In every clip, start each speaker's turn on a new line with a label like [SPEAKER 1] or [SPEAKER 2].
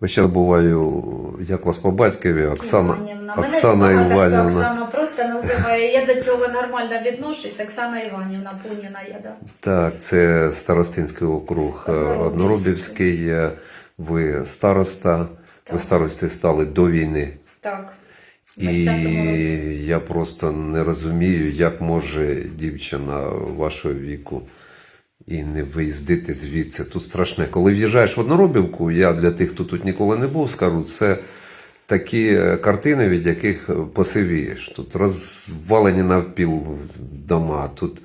[SPEAKER 1] Ви ще буваю, як вас по батькові, Оксана,
[SPEAKER 2] Іванівна.
[SPEAKER 1] Оксана
[SPEAKER 2] Мене
[SPEAKER 1] Іванівна.
[SPEAKER 2] Оксана просто називає. Я до цього нормально відношусь. Оксана Іванівна, Пуніна я да.
[SPEAKER 1] Так, це Старостинський округ е,
[SPEAKER 2] Одноробівський.
[SPEAKER 1] Ви староста. Ви
[SPEAKER 2] Так.
[SPEAKER 1] старостою стали до війни.
[SPEAKER 2] Так.
[SPEAKER 1] І я просто не розумію, як може дівчина вашого віку і не виїздити звідси. Тут страшне. Коли в'їжджаєш в Одноробівку, я для тих, хто тут ніколи не був, скажу, це такі е, картини, від яких посивієш. Тут розвалені навпіл дома, тут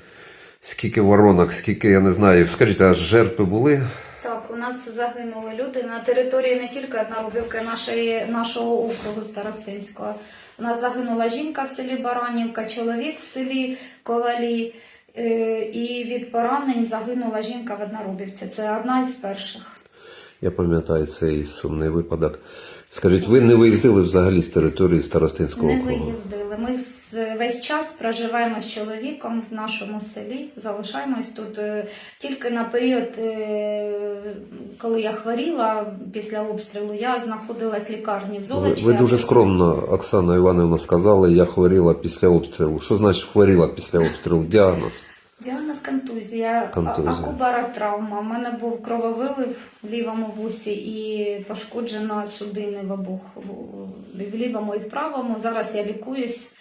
[SPEAKER 1] скільки воронок, скільки, я не знаю. Скажіть, а жертви були?
[SPEAKER 2] Так, у нас загинули люди на території не тільки Одноробівки, нашої, нашого округу Старостинського. У нас загинула жінка в селі Баранівка, чоловік в селі Ковалі. Е, І від поранень загинула жінка в однорубівці. Це одна із перших.
[SPEAKER 1] Я пам'ятаю цей сумний випадок. Скажіть, ви не виїздили взагалі з території Старостинського
[SPEAKER 2] Не
[SPEAKER 1] округу?
[SPEAKER 2] виїздили. Ми весь час проживаємо з чоловіком в нашому селі, залишаємось тут е, тільки на період, е, коли я хворіла після обстрілу, я знаходилась в лікарні в
[SPEAKER 1] Ви,
[SPEAKER 2] Золочі.
[SPEAKER 1] ви дуже скромно, Оксана Іванівна, сказали, я хворіла після обстрілу. Що значить хворіла після обстрілу? Діагноз.
[SPEAKER 2] Діагноз контузія,
[SPEAKER 1] Контузія.
[SPEAKER 2] акубара травма. У мене був крововилив в лівому вусі і пошкоджена судини в обох в лівому і в правому. Зараз я лікуюсь.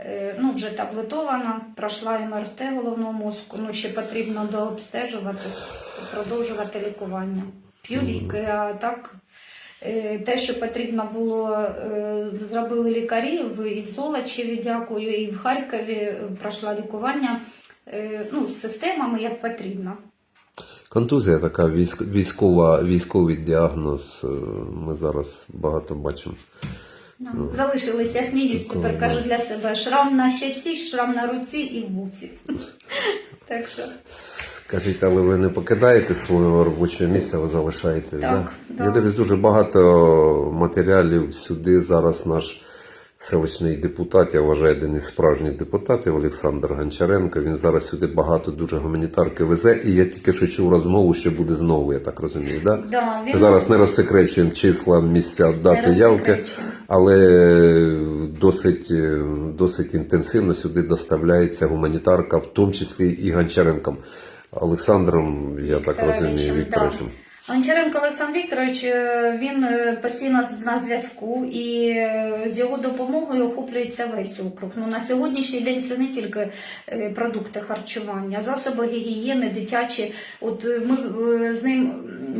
[SPEAKER 2] Е, Ну, вже таблетована, пройшла МРТ головного мозку. Ну, ще потрібно дообстежуватись, продовжувати лікування. П'ю ліки, а так е, те, що потрібно було, е, зробили лікарі і в Золочеві, дякую, і в Харкові пройшла лікування ну, з системами як потрібно.
[SPEAKER 1] Контузія така військова, військовий діагноз. Ми зараз багато бачимо.
[SPEAKER 2] Ну, Залишились, я сміюсь,
[SPEAKER 1] Такого,
[SPEAKER 2] тепер
[SPEAKER 1] да.
[SPEAKER 2] кажу для себе шрам на щеці, шрам на руці і в вусі. Так що
[SPEAKER 1] Скажіть, але ви не покидаєте свого робочого місця, ви залишаєтесь,
[SPEAKER 2] Так,
[SPEAKER 1] да?
[SPEAKER 2] да.
[SPEAKER 1] Я дивлюсь дуже багато матеріалів сюди. Зараз наш селищний депутат, я вважаю, один із справжніх депутатів Олександр Гончаренко. Він зараз сюди багато дуже гуманітарки везе. І я тільки що чув розмову, що буде знову, я так розумію. Да?
[SPEAKER 2] да, він
[SPEAKER 1] Зараз не розсекречуємо числа, місця, дати, явки, але досить, е, досить інтенсивно сюди доставляється гуманітарка, в тому числі і Гончаренком. Олександром, я так
[SPEAKER 2] Вікторовичем,
[SPEAKER 1] розумію,
[SPEAKER 2] да. Гончаренко Олександр Вікторович е, він е, постійно на зв'язку і е, з його допомогою охоплюється весь округ. Ну на сьогоднішній день це не тільки продукти харчування, засоби гігієни, дитячі. От ми з ним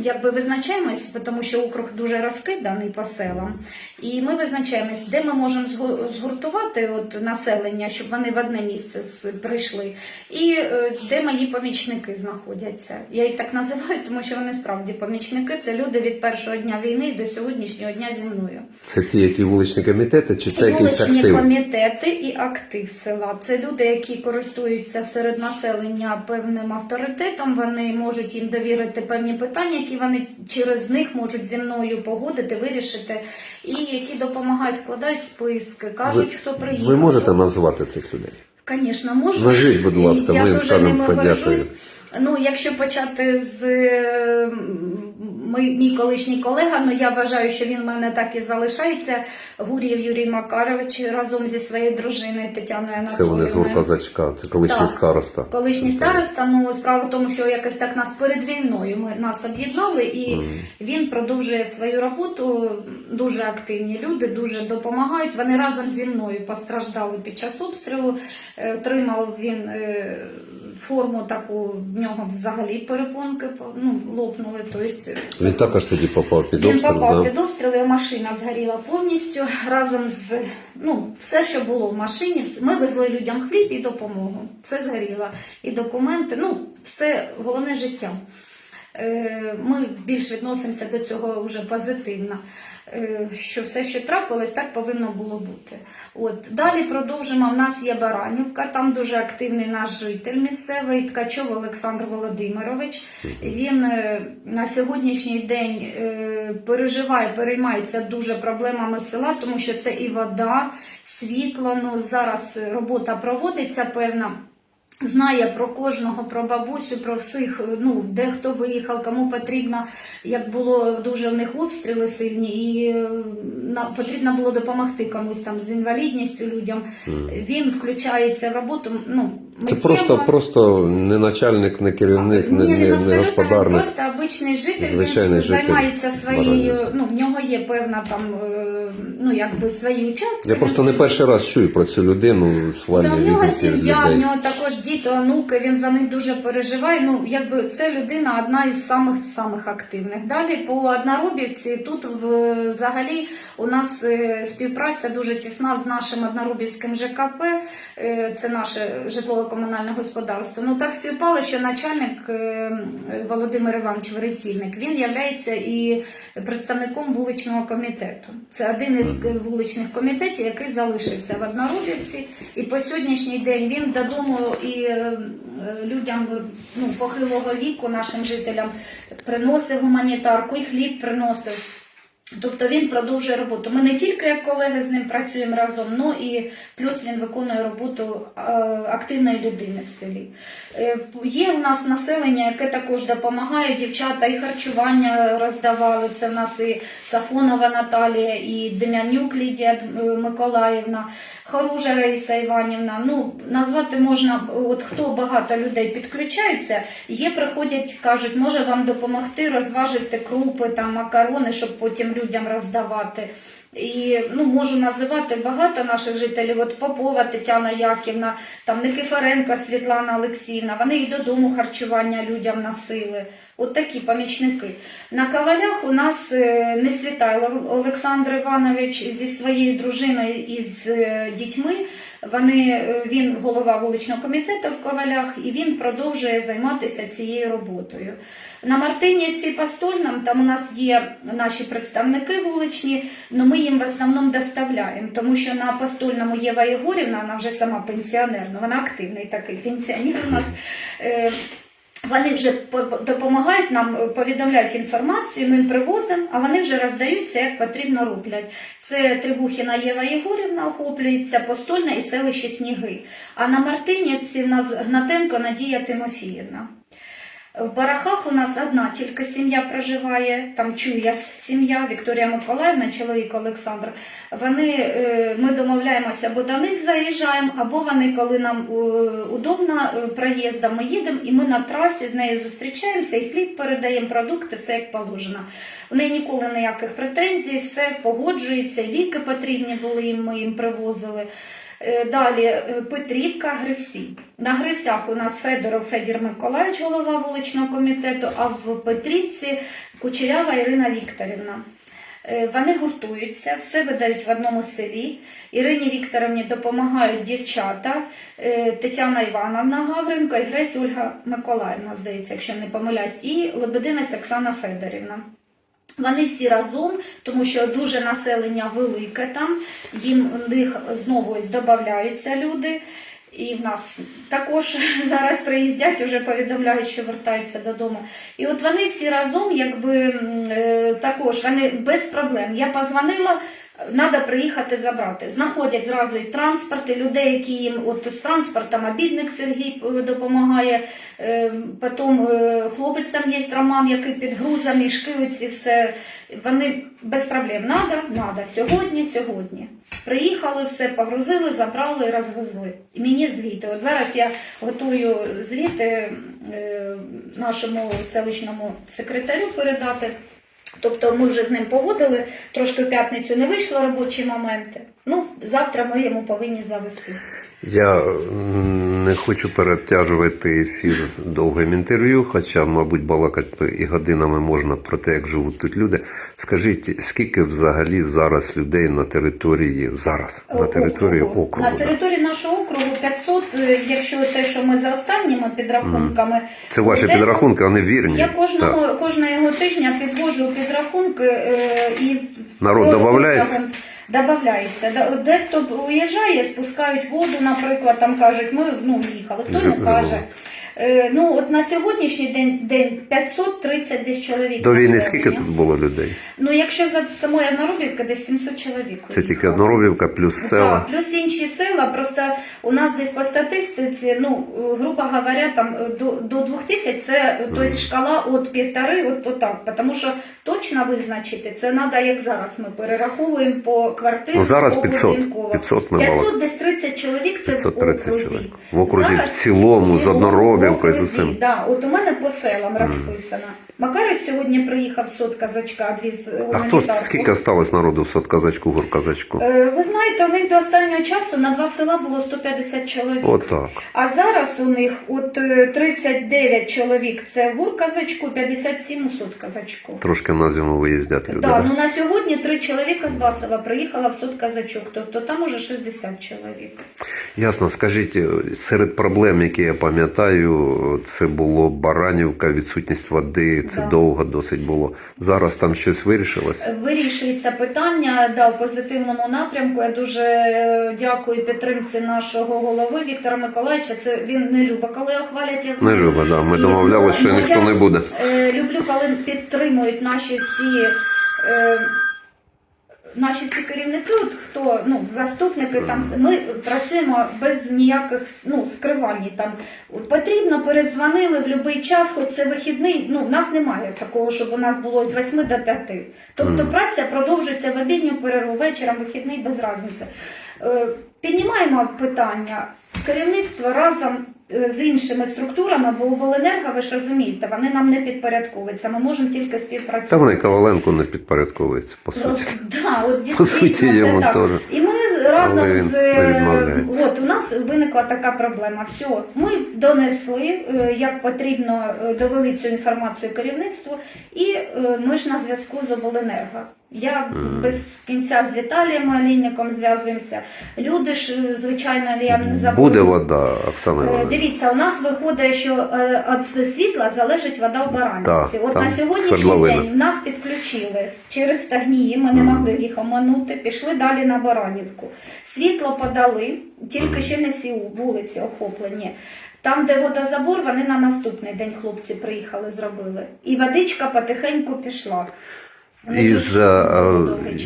[SPEAKER 2] якби визначаємось, тому що округ дуже розкиданий по селам. І ми визначаємось, де ми можемо згуртувати от населення, щоб вони в одне місце прийшли, і е, де мої помічники знаходяться. Я їх так називаю, тому що вони справді помічники. Це люди від першого дня війни до сьогоднішнього дня зі мною.
[SPEAKER 1] Це ті, які вуличні комітети, чи це
[SPEAKER 2] вуличні
[SPEAKER 1] актив?
[SPEAKER 2] комітети і актив села. Це люди, які користуються серед населення певним авторитетом. Вони можуть їм довірити певні питання, які вони через них можуть зі мною погодити, вирішити, і які допомагають, складають списки, кажуть, хто приїхав.
[SPEAKER 1] ви можете назвати цих людей?
[SPEAKER 2] Звісно, можу.
[SPEAKER 1] Нажіть, будь ласка,
[SPEAKER 2] я
[SPEAKER 1] ми їм
[SPEAKER 2] дуже ними горжусь. Ну, якщо почати з мій, мій колишній колега, ну я вважаю, що він в мене так і залишається. Гур'єв Юрій Макарович разом зі своєю дружиною Тетяною
[SPEAKER 1] Це вони з гуркозачка, це колишній
[SPEAKER 2] Так.
[SPEAKER 1] староста.
[SPEAKER 2] Колишній староста, ну справа в тому, що якось так нас перед війною ми нас об'єднали, і
[SPEAKER 1] Мгм.
[SPEAKER 2] він продовжує свою роботу. Дуже активні люди, дуже допомагають. Вони разом зі мною постраждали під час обстрілу. Е, Отримав він е, форму таку, в нього взагалі перепонки ну, лопнули. Тобто, це
[SPEAKER 1] Він також тоді попав під
[SPEAKER 2] він попав
[SPEAKER 1] да?
[SPEAKER 2] під обстріл, і машина згоріла повністю разом з ну, все, що було в машині. Ми везли людям хліб і допомогу. Все згоріло. І документи, ну, все головне життя. Е, Ми більш відносимося до цього вже позитивно. Е, Що все, що трапилось, так повинно було бути. От далі продовжимо. У нас є Баранівка, там дуже активний наш житель місцевий Ткачов Олександр Володимирович. Він е, на сьогоднішній день переживає, переймається дуже проблемами села, тому що це і вода, світло. Ну зараз робота проводиться певна. Знає про кожного, про бабусю, про всіх, ну де хто виїхав, кому потрібно, як було дуже в них обстріли сильні, і е, на, потрібно було допомогти комусь там з інвалідністю людям. Він включається в роботу. Ну
[SPEAKER 1] Це
[SPEAKER 2] миттєво.
[SPEAKER 1] просто, просто не начальник, не керівник, не,
[SPEAKER 2] Ні, він
[SPEAKER 1] не, не господарник.
[SPEAKER 2] просто обичний житель,
[SPEAKER 1] Звичайний
[SPEAKER 2] він
[SPEAKER 1] житель
[SPEAKER 2] займається своєю, ну в нього є певна там, е, ну якби свої участки.
[SPEAKER 1] Я просто не перший раз чую про цю людину
[SPEAKER 2] Та в нього сім'я, в нього також діти, онуки, він за них дуже переживає. Ну, якби це людина одна із самих самих активних. Далі по Одноробівці тут взагалі у нас е, співпраця дуже тісна з нашим Одноробівським ЖКП, е, це наше житлово-комунальне господарство. Ну так співпало, що начальник е, Володимир Іванович Веретільник, він являється і представником вуличного комітету. Це один із вуличних комітетів, який залишився в Одноробівці. І по сьогоднішній день він додому і е, е, людям ну, похилого віку, нашим жителям, приносив гуманітарку і хліб приносив. Тобто він продовжує роботу. Ми не тільки як колеги з ним працюємо разом, ну і плюс він виконує роботу е, активної людини в селі. Е, Є в нас населення, яке також допомагає. Дівчата і харчування роздавали. Це в нас і Сафонова Наталія, і Дем'янюк Лідія е, Миколаївна, Хоружа Раїса Іванівна. Ну, назвати можна, от хто багато людей підключаються, є, приходять, кажуть, може вам допомогти розважити крупи, там, макарони, щоб потім людям роздавати. І ну, можу називати багато наших жителів. От Попова Тетяна Яківна, там Никифоренка Світлана Олексіївна. Вони і додому харчування людям носили. От такі помічники. На кавалях у нас не Несвітайло Олександр Іванович зі своєю дружиною і з е, дітьми. Вони, е, він голова вуличного комітету в Ковалях, і він продовжує займатися цією роботою. На Мартинівці Пастольнам там у нас є наші представники вуличні, але ми їм в основному доставляємо, тому що на Пастольному Єва Єгорівна, вона вже сама пенсіонер, ну вона активний такий пенсіонер у нас. Вони вже допомагають нам, е, повідомляють інформацію, ми їм привозимо, а вони вже роздаються, як потрібно роблять. Це Трибухіна Єва Єгорівна охоплюється, Постольна і селище Сніги. А на Мартинівці в нас Гнатенко Надія Тимофіївна. В Барахах у нас одна тільки сім'я проживає, там чуя сім'я Вікторія Миколаївна, чоловік Олександр. Вони, е, ми домовляємося, або до них заїжджаємо, або вони, коли нам е, удобно е, проїздом, ми їдемо і ми на трасі з нею зустрічаємося, і хліб передаємо, продукти, все як положено. В неї ніколи ніяких претензій, все погоджується, ліки потрібні були, їм, ми їм привозили. Е, Далі е, Петрівка, Грисі. На Грисях у нас Федоров Федір Миколаївич, голова вуличного комітету, а в Петрівці Кучерява Ірина Вікторівна. Е, Вони гуртуються, все видають в одному селі. Ірині Вікторівні допомагають дівчата Тетяна Івановна Гавренко і Гресь Ольга Миколаївна, здається, якщо не помиляюсь, і Лебединець Оксана Федорівна. Вони всі разом, тому що дуже населення велике там, їм в них знову ось додаються люди. І в нас також зараз приїздять, вже повідомляють, що вертаються додому. І от вони всі разом, якби е, також вони без проблем. Я позвонила, треба приїхати забрати. Знаходять зразу і транспорт, і людей, які їм от з транспортом обідник Сергій е, допомагає. Е, Потім е, хлопець там є Роман, який під грузом, мішки, оці все. Вони без проблем. Надо, надо. Сьогодні, сьогодні. Приїхали, все погрузили, забрали розвезли. І мені звіти. От зараз я готую звіти нашому селищному секретарю передати. Тобто ми вже з ним погодили, трошки в п'ятницю не вийшло робочі моменти. Ну, завтра ми йому повинні завестись.
[SPEAKER 1] Я не хочу перетяжувати ефір довгим інтерв'ю, хоча, мабуть, балакати і годинами можна про те, як живуть тут люди. Скажіть, скільки взагалі зараз людей на території зараз на території округу?
[SPEAKER 2] На території нашого округу 500, якщо те, що ми за останніми підрахунками.
[SPEAKER 1] Це ваші
[SPEAKER 2] де,
[SPEAKER 1] підрахунки, вони вірні.
[SPEAKER 2] Я
[SPEAKER 1] Так.
[SPEAKER 2] кожного, кожного тижня підвожу підрахунки е, і
[SPEAKER 1] Народ додається?
[SPEAKER 2] Додається. де Дехто уїжджає, спускають воду, наприклад, там кажуть, ми ну, їхали, хто не каже. Е, ну, от на сьогоднішній день, день 530 десь чоловік.
[SPEAKER 1] До війни
[SPEAKER 2] населення.
[SPEAKER 1] скільки тут було людей?
[SPEAKER 2] Ну, якщо за самою Одноробівка, десь 700 чоловік.
[SPEAKER 1] Це тільки
[SPEAKER 2] виїхало.
[SPEAKER 1] одноробівка плюс села.
[SPEAKER 2] Так, плюс інші села, просто у нас десь по статистиці, ну, грубо говоря, там е, до, до 2000 це то есть, шкала від півтори, от, от так. Тому що точно визначити, це треба, як зараз ми перераховуємо по квартирам,
[SPEAKER 1] Ну зараз
[SPEAKER 2] по
[SPEAKER 1] 500.
[SPEAKER 2] будинково.
[SPEAKER 1] 500 ми мали.
[SPEAKER 2] 500 десь 30 чоловік це
[SPEAKER 1] 530
[SPEAKER 2] в окрузі.
[SPEAKER 1] чоловік. В окрузі
[SPEAKER 2] Зараз
[SPEAKER 1] в цілому, з
[SPEAKER 2] цілому
[SPEAKER 1] одноробівкою, з усім.
[SPEAKER 2] Да, от у мене по селам розписано. Макарик сьогодні приїхав сот казачка, дві з
[SPEAKER 1] А хто
[SPEAKER 2] гуманітарку.
[SPEAKER 1] скільки осталось народу в сотказачку, гурказачку?
[SPEAKER 2] Е, Ви знаєте, у них до останнього часу на два села було 150 чоловік.
[SPEAKER 1] Отак.
[SPEAKER 2] А зараз у них от е, 39 чоловік це в гурказачку, 57 у сотказачку.
[SPEAKER 1] Трошки на зиму виїздять люди. Да?
[SPEAKER 2] ну на сьогодні три чоловіка з Басова приїхала в сотказачок, тобто там уже 60 чоловік.
[SPEAKER 1] Ясно, скажіть, е, серед проблем, які я пам'ятаю, це було Баранівка, відсутність води, це
[SPEAKER 2] Да.
[SPEAKER 1] довго досить було. Зараз там щось вирішилось?
[SPEAKER 2] Вирішується питання да, в позитивному напрямку. Я дуже е, дякую підтримці нашого голови Віктора Миколаївича. Це він не любить, коли його хвалять, я
[SPEAKER 1] Не. Люба, да. Ми домовлялися, що
[SPEAKER 2] ну,
[SPEAKER 1] ніхто
[SPEAKER 2] я-
[SPEAKER 1] не буде.
[SPEAKER 2] Е, люблю, коли підтримують наші всі. Наші всі керівники, от хто ну заступники, там ми працюємо без ніяких ну скривань. Там от, потрібно перезвонили в будь-який час, хоч це вихідний. Ну нас немає такого, щоб у нас було з 8 до 5. Тобто праця продовжується в обідню перерву, вечором, вихідний без різниці. Е, піднімаємо питання. Керівництво разом з іншими структурами, бо обленерго, ви ж розумієте, вони нам не підпорядковуються. Ми можемо тільки
[SPEAKER 1] Та
[SPEAKER 2] співпрацювати.
[SPEAKER 1] вони Коваленко не підпорядковується, по суті.
[SPEAKER 2] Просто, да, от
[SPEAKER 1] По суті,
[SPEAKER 2] це
[SPEAKER 1] йому
[SPEAKER 2] так.
[SPEAKER 1] теж.
[SPEAKER 2] І ми разом
[SPEAKER 1] Але він
[SPEAKER 2] з
[SPEAKER 1] не
[SPEAKER 2] от у нас виникла така проблема. Все, ми донесли, е, як потрібно е, довели цю інформацію керівництву, і е, ми ж на зв'язку з обленерго. Я без кінця з Віталієм Олійником зв'язуємося. Люди ж, е, звичайно, я не забуду.
[SPEAKER 1] Буде вода, Оксана
[SPEAKER 2] Е,
[SPEAKER 1] Івановна.
[SPEAKER 2] Дивіться, у нас виходить, що е, від світла залежить вода в Баранівці.
[SPEAKER 1] Так,
[SPEAKER 2] От
[SPEAKER 1] там
[SPEAKER 2] на сьогоднішній
[SPEAKER 1] свердловина.
[SPEAKER 2] день нас підключили через стагнії, ми не могли їх оманути, пішли далі на Баранівку. Світло подали, тільки ще не всі вулиці охоплені. Там, де водозабор, вони на наступний день хлопці приїхали, зробили. І водичка потихеньку пішла.
[SPEAKER 1] Із, е,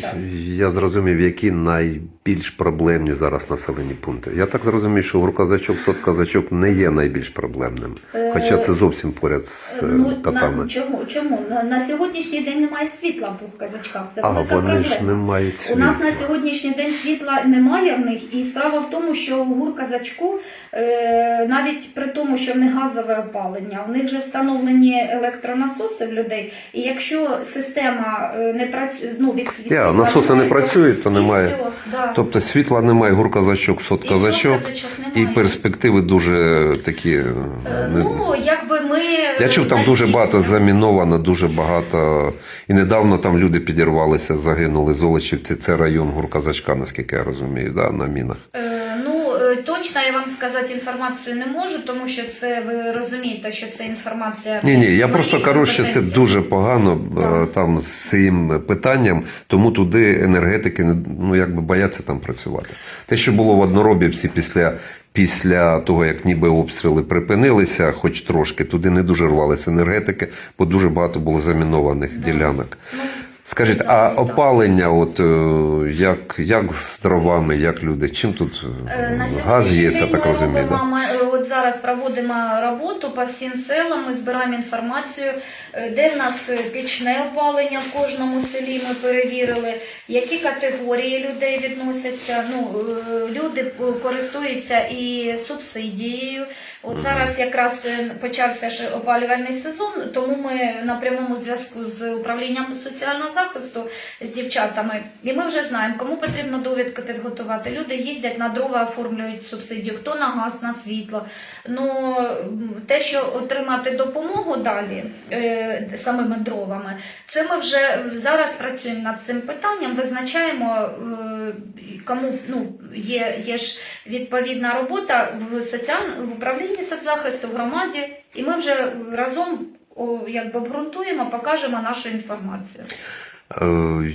[SPEAKER 2] час.
[SPEAKER 1] я зрозумів, які найбільш проблемні зараз населені пункти. Я так зрозумів, що Гурказачок, Сотказачок не є найбільш проблемним.
[SPEAKER 2] Е,
[SPEAKER 1] Хоча це зовсім поряд з е,
[SPEAKER 2] Ну,
[SPEAKER 1] татами.
[SPEAKER 2] на, чому? чому? На, сьогоднішній день немає світла в казачках. Це
[SPEAKER 1] А
[SPEAKER 2] велика
[SPEAKER 1] вони
[SPEAKER 2] проблема.
[SPEAKER 1] ж не мають
[SPEAKER 2] У нас на сьогоднішній день світла немає в них, і справа в тому, що у гурказачку е, навіть при тому, що в них газове опалення, у них вже встановлені електронасоси в людей. І якщо система е, не працює, ну від світла
[SPEAKER 1] насоси не працюють, то немає.
[SPEAKER 2] все, да.
[SPEAKER 1] Тобто світла немає, гурказачок,
[SPEAKER 2] І
[SPEAKER 1] сотказачок,
[SPEAKER 2] сотказачок
[SPEAKER 1] і перспективи дуже такі. е,
[SPEAKER 2] Е, Ну, якби ми
[SPEAKER 1] Я чув, там дуже багато заміновано, дуже багато. І недавно там люди підірвалися, загинули Золочівці. Це район Гурказачка, наскільки я розумію, да, на мінах.
[SPEAKER 2] Е, е, точно я вам сказати інформацію не можу, тому що це ви розумієте, що це інформація.
[SPEAKER 1] Ні, ні, я просто кажу, що це дуже погано е,
[SPEAKER 2] Так.
[SPEAKER 1] там з цим питанням, тому туди енергетики не- ну якби бояться там працювати. Те, що було в Одноробівці після. Після того, як ніби обстріли припинилися, хоч трошки, туди не дуже рвалися енергетики, бо дуже багато було замінованих
[SPEAKER 2] Да.
[SPEAKER 1] ділянок. Скажіть, а опалення, от е, як, як з дровами, як люди? Чим тут
[SPEAKER 2] Е, На
[SPEAKER 1] газ
[SPEAKER 2] сьогоднішній
[SPEAKER 1] є,
[SPEAKER 2] день
[SPEAKER 1] я так
[SPEAKER 2] ми
[SPEAKER 1] розумію? Да?
[SPEAKER 2] ми, е, от зараз проводимо роботу по всім селам, ми збираємо інформацію, е, де в нас е, пічне опалення в кожному селі ми перевірили, які категорії людей відносяться. Ну, е, люди е, користуються і субсидією. От зараз якраз е, почався ж опалювальний сезон, тому ми на прямому зв'язку з управлінням соціального захисту з дівчатами. І ми вже знаємо, кому потрібно довідки підготувати. Люди їздять на дрова, оформлюють субсидію, хто на газ, на світло. Ну те, що отримати допомогу далі е, самими дровами, це ми вже зараз працюємо над цим питанням, визначаємо, е, кому ну, є, є ж відповідна робота в соціаль... в управлінні соцзахисту, в громаді, і ми вже разом якби обґрунтуємо, покажемо нашу інформацію.
[SPEAKER 1] Е,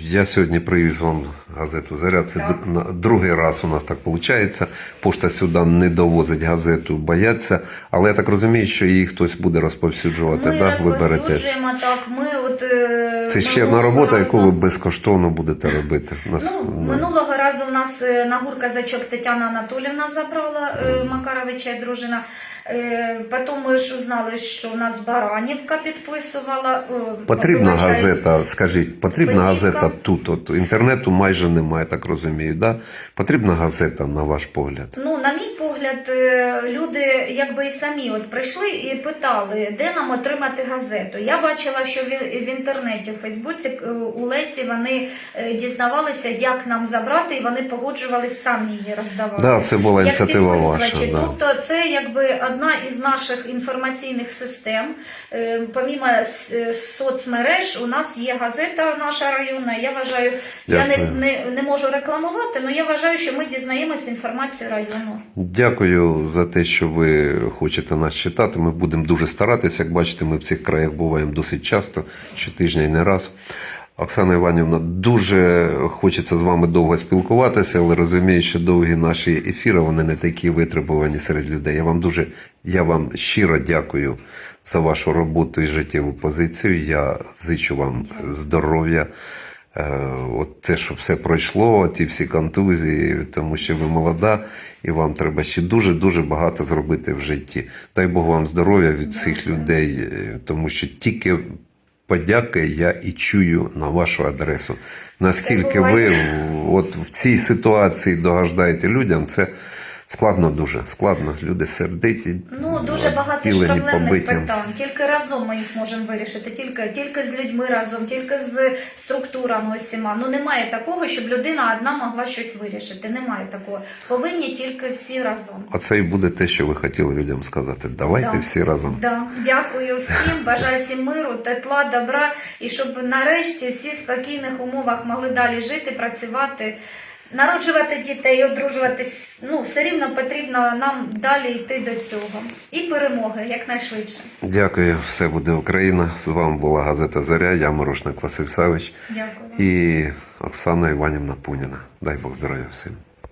[SPEAKER 1] Я сьогодні привіз вам газету Заря. Це
[SPEAKER 2] Так.
[SPEAKER 1] другий раз у нас так виходить. Пошта сюди не довозить газету, бояться. Але я так розумію, що її хтось буде розповсюджувати.
[SPEAKER 2] Ми
[SPEAKER 1] да? Ви берете.
[SPEAKER 2] так. Ми от е,
[SPEAKER 1] Це ще одна робота, яку ви безкоштовно будете робити. Нас,
[SPEAKER 2] Ну,
[SPEAKER 1] ну,
[SPEAKER 2] минулого разу у нас е, на гурказачок Тетяна Анатолівна забрала е, Макаровича і дружина. Потім ми ж узнали, що у нас Баранівка підписувала. е,
[SPEAKER 1] Потрібна газета, скажіть, потрібна газета тут. От інтернету майже немає, так розумію. Да? Потрібна газета, на ваш погляд.
[SPEAKER 2] Ну, на мій погляд, е, люди якби і самі от прийшли і питали, де нам отримати газету. Я бачила, що в, інтернеті, в Фейсбуці е, у Лесі вони е, дізнавалися, як нам забрати, і вони погоджувались самі її роздавати.
[SPEAKER 1] Да, це була
[SPEAKER 2] Як
[SPEAKER 1] ініціатива ваша. Да.
[SPEAKER 2] Тобто це якби одна із наших інформаційних систем. Помімо соцмереж, у нас є газета наша районна. Я вважаю, я не, не, не можу рекламувати, але я вважаю, що ми дізнаємося інформацію району.
[SPEAKER 1] Дякую за те, що ви хочете нас читати. Ми будемо дуже старатися. Як бачите, ми в цих краях буваємо досить часто, щотижня і не раз. Оксана Іванівна, дуже хочеться з вами довго спілкуватися, але розумію, що довгі наші ефіри вони не такі витребувані серед людей. Я вам дуже, я вам щиро дякую за вашу роботу і життєву позицію. Я зичу вам здоров'я. Е, От те, щоб все пройшло, ті всі контузії, тому що ви молода, і вам треба ще дуже дуже багато зробити в житті. Дай Бог вам здоров'я від всіх людей, е, тому що тільки подяки я і чую на вашу адресу. Наскільки ви от в цій ситуації догаждаєте людям, це складно дуже. Складно. Люди сердиті,
[SPEAKER 2] Ну дуже багато ж проблемних
[SPEAKER 1] побиті.
[SPEAKER 2] питань. Тільки разом ми їх можемо вирішити, тільки, тільки з людьми разом, тільки з структурами усіма. Ну немає такого, щоб людина одна могла щось вирішити. Немає такого. Повинні тільки всі разом.
[SPEAKER 1] Оце і буде те, що ви хотіли людям сказати. Давайте
[SPEAKER 2] Да.
[SPEAKER 1] всі разом.
[SPEAKER 2] Да, дякую всім, бажаю всім миру, тепла, добра і щоб нарешті всі в спокійних умовах могли далі жити, працювати, народжувати дітей, одружуватись. Ну, все рівно потрібно нам далі йти до цього. І перемоги якнайшвидше.
[SPEAKER 1] Дякую, все буде Україна. З вами була газета Заря, я Морошник Василь Савич
[SPEAKER 2] Дякую.
[SPEAKER 1] і Оксана Іванівна Пуніна. Дай Бог здоров'я всім.